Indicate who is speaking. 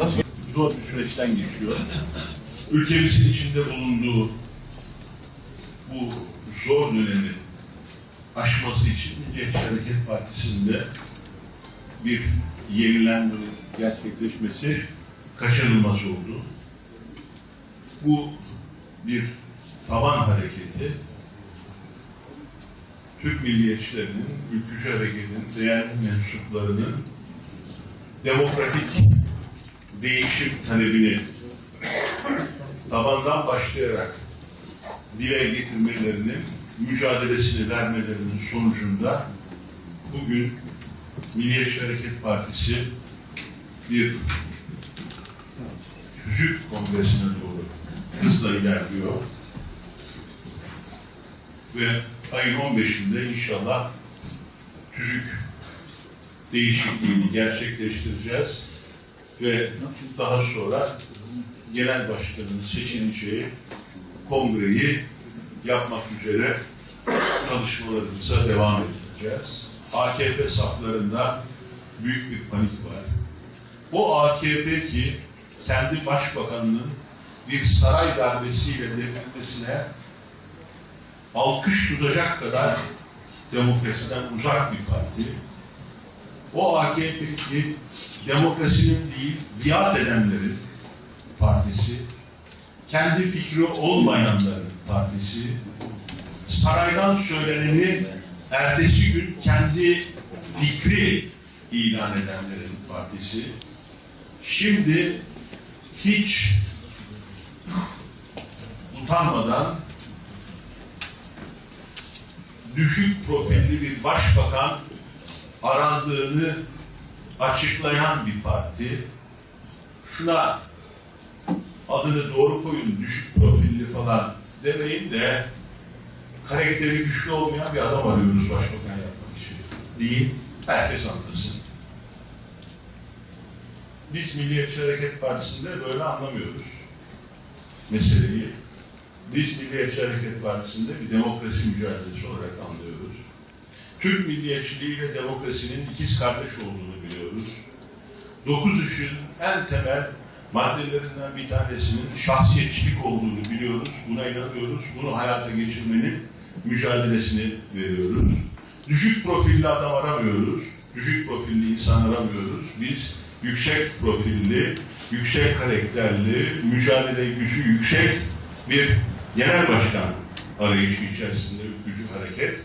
Speaker 1: Nasıl zor bir süreçten geçiyor. Ülkemizin içinde bulunduğu bu zor dönemi aşması için Milliyetçi Hareket Partisi'nde bir yenilenme gerçekleşmesi kaçınılmaz oldu. Bu bir taban hareketi Türk milliyetçilerinin, ülkücü hareketin değerli mensuplarının demokratik değişim talebini tabandan başlayarak dile getirmelerinin, mücadelesini vermelerinin sonucunda bugün Milliyetçi Hareket Partisi bir küçük kongresine doğru hızla ilerliyor. Ve ayın 15'inde inşallah tüzük değişikliğini gerçekleştireceğiz ve daha sonra genel başkanın seçileceği kongreyi yapmak üzere çalışmalarımıza devam edeceğiz. AKP saflarında büyük bir panik var. O AKP ki kendi başbakanının bir saray darbesiyle devrilmesine alkış tutacak kadar demokrasiden uzak bir parti. O AKP ki demokrasinin değil, biat edenlerin partisi, kendi fikri olmayanların partisi, saraydan söyleneni ertesi gün kendi fikri ilan edenlerin partisi, şimdi hiç utanmadan düşük profilli bir başbakan arandığını açıklayan bir parti. Şuna adını doğru koyun, düşük profilli falan demeyin de karakteri güçlü olmayan bir adam arıyoruz başbakan yapmak için. Değil, herkes anlasın. Biz Milliyetçi Hareket Partisi'nde böyle anlamıyoruz meseleyi. Biz Milliyetçi Hareket Partisi'nde bir demokrasi mücadelesi olarak anlıyoruz. Türk milliyetçiliği ve demokrasinin ikiz kardeş olduğunu biliyoruz. Dokuz ışığın en temel maddelerinden bir tanesinin şahsiyetçilik olduğunu biliyoruz. Buna inanıyoruz. Bunu hayata geçirmenin mücadelesini veriyoruz. Düşük profilli adam aramıyoruz. Düşük profilli insan aramıyoruz. Biz yüksek profilli, yüksek karakterli, mücadele gücü yüksek bir genel başkan arayışı içerisinde ülkücü hareket